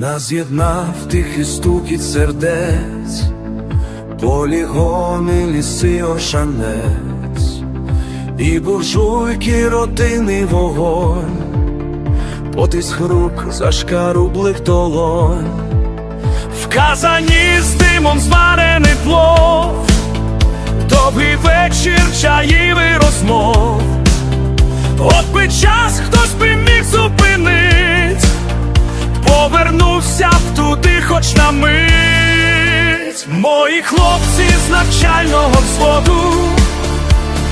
Нас з'єднав тихий стукіт сердець, полігони, ліси ошанець, і буржуйки родинний вогонь, потиск рук зашкарублих долонь, вказані з димом зварений плов, довгий вечір хоч на мить. Мої хлопці з навчального взводу,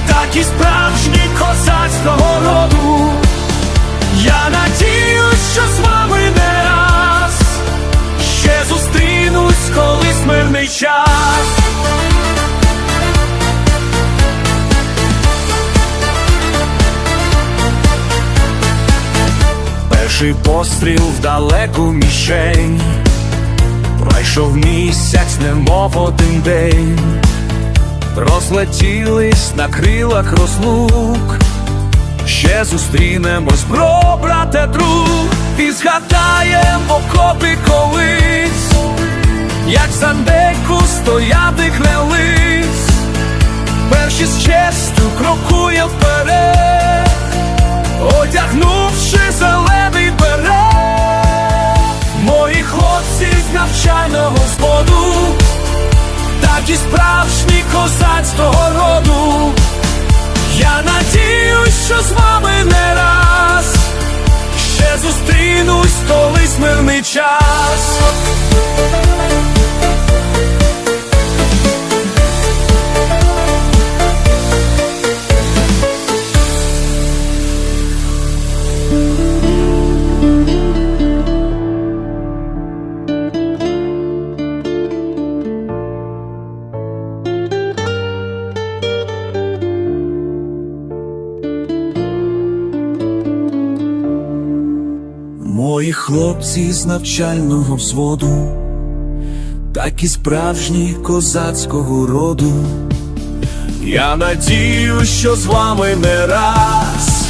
такі справжні козацького роду. Я надіюсь, що з вами не раз ще зустрінусь колись мирний час. Перший постріл в далеку мішень, пройшов місяць, немов один день, розлетілись на крилах розлук, ще зустрінемось, бро, брате, друг, і згадаєм окопи колись, як сандейку стояти клялись, перші з честю крокує вперед одягнувши зелений такі справжні козацького роду. Я надіюсь, що з вами не раз ще зустрінусь колись Мої хлопці з навчального взводу, так і справжні козацького роду. Я надію, що з вами не раз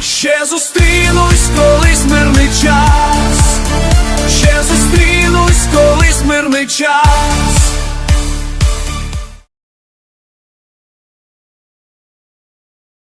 ще зустрінусь колись мирний час, ще зустрінусь колись мирний час.